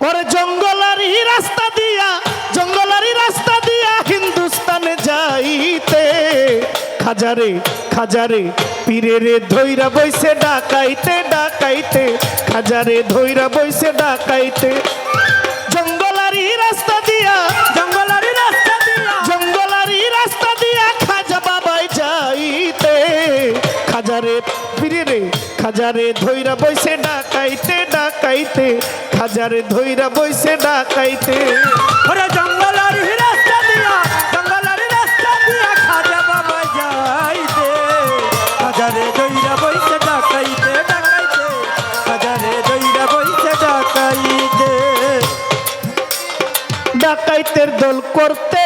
ওরে জঙ্গলারি রাস্তা দিয়া, জঙ্গলারি রাস্তা দিয়া হিন্দুস্তানে যাইতে। খাজারে খাজারে পীরে রে ধৈরা বইছে ডাকাইতে ডাকাইতে। খাজারে, ধৈরা বইছে ডাকাইতে। জঙ্গলারি রাস্তা দিয়া, জঙ্গলারি রাস্তা দিয়া, জঙ্গলারি রাস্তা দিয়া খাজা বাবাই যাইতে। খাজারে খাজারে ধৈরা বইছে ডাকাইতে ডাকাইতে। খাজারে ধৈরা বইছে ডাকাইতে। ওরে জঙ্গলারি রাস্তা দিয়া জঙ্গলারি রাস্তা দিয়া খাজা বাবা যাইতে। হাজারে দইরা বইতে ডাকাইতে ডাকাইতে। হাজারে দইরা বইতে ডাকাইতে। ডাকাইতের দল করতে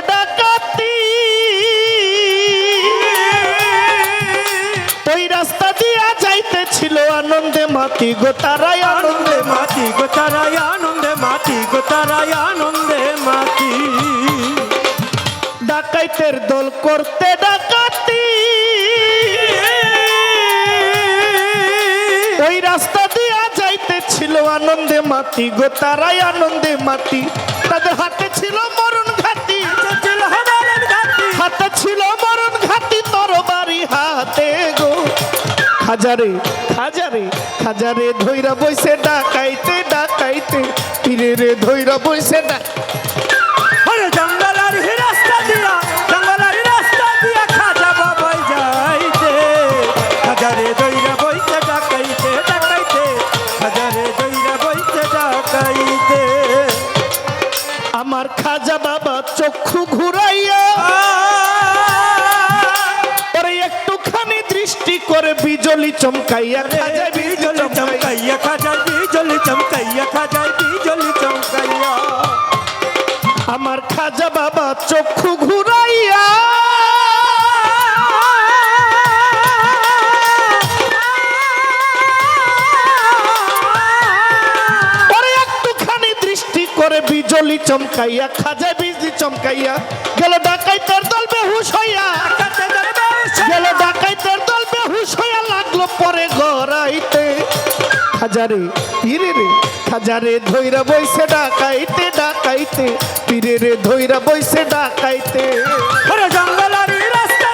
আনন্দে মাতি গো তারাই আনন্দে আনন্দে মাটি গোতারায় আনন্দে মাটি গোতারায় আনন্দে মাটি ডাকাইতের দল করতে ডাকাতি। ওই রাস্তা দিয়া যাইতে ছিল আনন্দে মাতি গো তারাই আনন্দে মাতি। তাদের হাতে ছিল মরণ খাজারে খাজারে খাজারে ধৈরা বইছে ডাকাইতে ডাকাইতে পীরে রে ধৈরা বইছে ডাক জঙ্গল আর রাস্তা দিয়া বিজলি চমকাইয়া খাজা বিজলি চমকাইয়া খাজায় বিজলি চমকাইয়া খাজায় বিজলি চমকাইয়া। আমার খাজা বাবা চক্ষু ঘুরাইয়া। পরে একটুখানি দৃষ্টি করে বিজলি চমকাইয়া খাজা বিজলি চমকাইয়া গেল ডাকাইতের দল বেহুশ হইয়া। পরে গড়াইতে। খাজারে পীরে রে খাজারে ধৈরা বইছে ডাকাইতে ডাকাইতে। পীরে রে ধৈরা বইছে ডাকাইতে। রাস্তা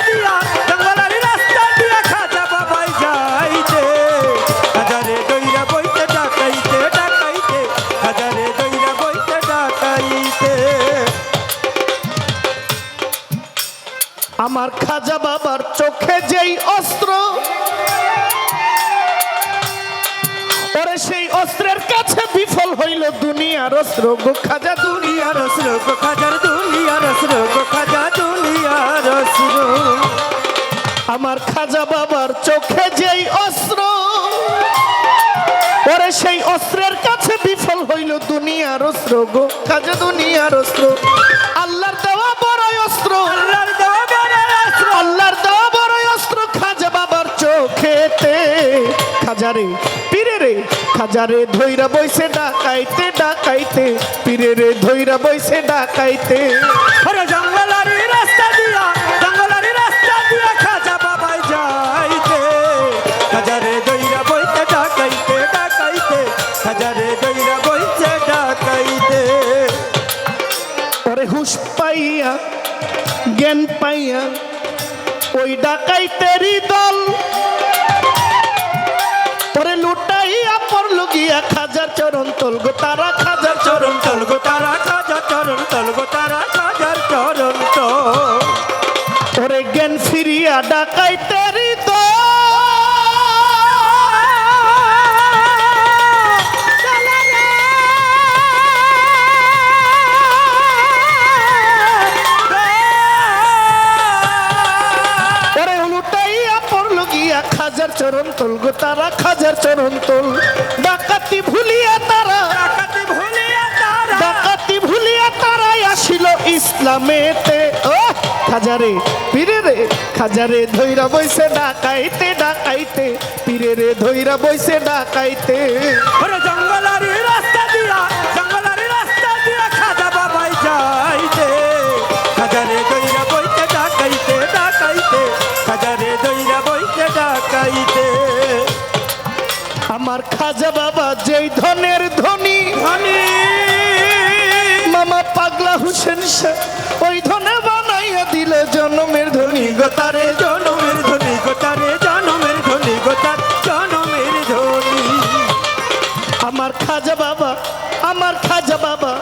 হাজারে দইরা বইতে ডাকাইতে ডাকাইতে। হাজারে দইরা বইতে ডাকাইতে। আমার খাজা বাবার চোখে যেই অস্ত্র ওরে সেই অস্ত্রের কাছে বিফল হইল দুনিয়ার অস্ত্র। গো খাজা দুনিয়ার অস্ত্র গো খাজার দুনিয়ার অস্ত্র গো খাজা দুনিয়ার অস্ত্র। আমার খাজা বাবার চোখে যেই অস্ত্র পরে সেই অস্ত্রের কাছে বিফল হইল দুনিয়ার অস্ত্র। গো খাজা দুনিয়ার অস্ত্র। আল্লাহর দেওয়া বড় অস্ত্র। আল্লাহর দেওয়া বড় অস্ত্র। আল্লাহর দেওয়া বড় অস্ত্র খাজা বাবার চোখেতে। খাজারে রে খাজারে ধৈরা বইছে ডাকাইতে ডাকাইতে পীরে রে ধৈরা বইছে ডাকাইতে। ওরে জঙ্গলারি রাস্তা দিয়া জঙ্গলারি রাস্তা দিয়া খাজা বাবাই যাইতে। হাজারে দইরা বইতে ডাকাইতে ডাকাইতে হাজারে দইরা বইতে ডাকাইতে। ওরে হুশ পাইয়া জ্ঞান পাইয়া ওই ডাকাইতেরই দল গিয়া খাজার চরণ তল গো তারা খাজার চরণ চরণ তল গো তারা খাজা চরণ তল গো তারা খাজার চরণ তল ওরে জ্ঞান ফিরিয়া খাজার চরণ তল গো তারা খাজার চরণ তল ইসলামেতে ও খাজারে পীরে রে খাজারে ধৈরা বইছে ডাকাইতে ডাকাইতে। পীরে রে ধৈরা বইছে ডাকাইতে। ওরে জঙ্গলারি রাস্তা দিয়া জঙ্গলারি রাস্তা দিয়া খাজা বাবাই যাইতে। খাজারে দইরা বইতে ডাকাইতে ডাকাইতে। খাজারে দইরা বইতে ডাকাইতে। আমার খাজা বাবা যেই ধনের ধনী হোসেন শাহ ওই ধনে বানাইয়া দিল জন্মের ধনী গোতারে। জনমের ধনী গোতারে জনমের ধনী গোতার জনমের ধনী। আমার খাজা বাবা আমার খাজা বাবা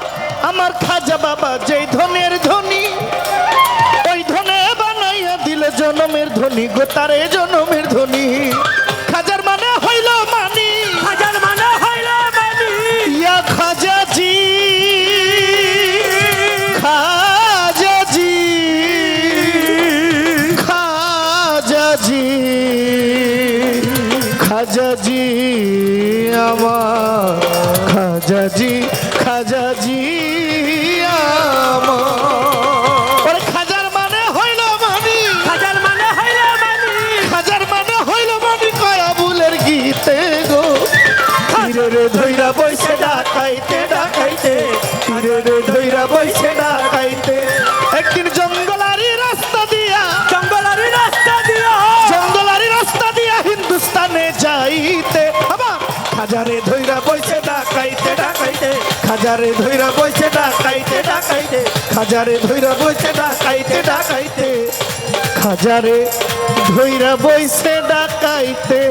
আমার খাজা বাবা যেই ধনের ধনী। ওই ধনে বানাইয়া দিল জনমের ধনী গোতারে জনমের ধনী। খাজাজি আমার খাজাজি খাজাজি আমার। খাজার মানে হইল মানি খাজার মানে হইল মানি খাজার মানে হইল মানি কয়া বুলের গীতে গো। ধৈরা রে ধইরা বইছে ডাকাইতে খাজারে ধৈরা বইছে ডাকাইতে ডাকাইতে। খাজারে ধৈরা বইছে ডাকাইতে ডাকাইতে। খাজারে ধৈরা বইছে ডাকাইতে ডাকাইতে। খাজারে ধৈরা বইছে ডাকাইতে।